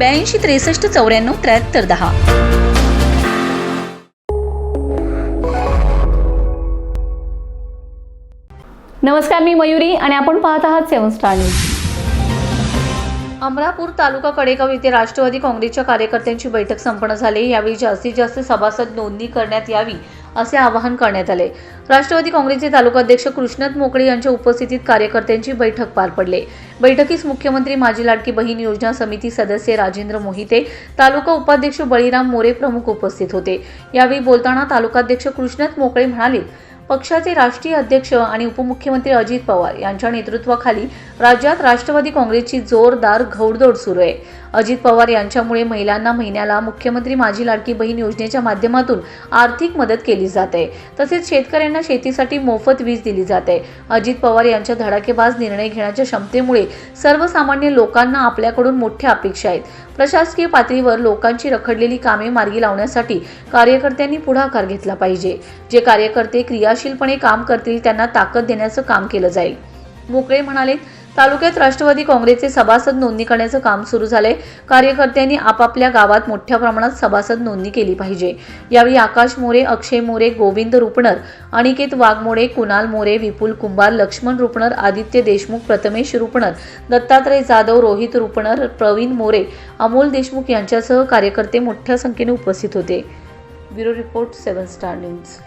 ब्याऐंशी त्रेसष्ट चौऱ्याण्णव त्र्याहत्तर दहा. नमस्कार मी मयुरी आणि आपण पाहत आहात सेवन स्टार न्यूज. अमरापूर तालुका कडेगाव येथे राष्ट्रवादी काँग्रेसच्या कार्यकर्त्यांची बैठक संपन्न झाली. यावेळी जास्तीत जास्त सभासद नोंदणी करण्यात यावी असे आवाहन करण्यात आले. राष्ट्रवादी काँग्रेसचे तालुकाध्यक्ष कृष्णत मोकळे यांच्या उपस्थितीत कार्यकर्त्यांची बैठक पार पडली. बैठकीस मुख्यमंत्री माझी लाडकी बहीण योजना समिती सदस्य राजेंद्र मोहिते तालुका उपाध्यक्ष बळीराम मोरे प्रमुख उपस्थित होते. यावेळी बोलताना तालुकाध्यक्ष कृष्णत मोकळे म्हणाले पक्षाचे राष्ट्रीय अध्यक्ष आणि उपमुख्यमंत्री अजित पवार यांच्या नेतृत्वाखाली राज्यात राष्ट्रवादी काँग्रेसची जोरदार घौडदौड सुरू आहे. अजित पवार यांच्यामुळे महिलांना महिन्याला मुख्यमंत्री माझी लाडकी बहीण योजनेच्या माध्यमातून आर्थिक मदत केली जात आहे. तसेच शेतकऱ्यांना शेतीसाठी मोफत वीज दिली जाते अजित पवार यांच्या धडाकेबाज निर्णय घेण्याच्या क्षमतेमुळे सर्वसामान्य लोकांना आपल्याकडून मोठ्या अपेक्षा आहेत. प्रशासकीय पातळीवर लोकांची रखडलेली कामे मार्गी लावण्यासाठी कार्यकर्त्यांनी पुढाकार घेतला पाहिजे. जे कार्यकर्ते क्रिया क्रियाशीलपणे काम करतील त्यांना ताकद देण्याचं काम केलं जाईल. मोकळे म्हणाले तालुक्यात राष्ट्रवादी काँग्रेसचे सभासद नोंदणी करण्याचं काम सुरू झालंय. कार्यकर्त्यांनी आपापल्या गावात मोठ्या प्रमाणात सभासद नोंदणी केली पाहिजे. यावेळी आकाश मोरे अक्षय मोरे गोविंद रुपणर अनिकेत वाघमोडे कुणाल मोरे विपुल कुंभार लक्ष्मण रुपणर आदित्य देशमुख प्रथमेश रुपणर दत्तात्रय जाधव रोहित रुपणर प्रवीण मोरे अमोल देशमुख यांच्यासह कार्यकर्ते मोठ्या संख्येने उपस्थित होते. Bureau report seven star news.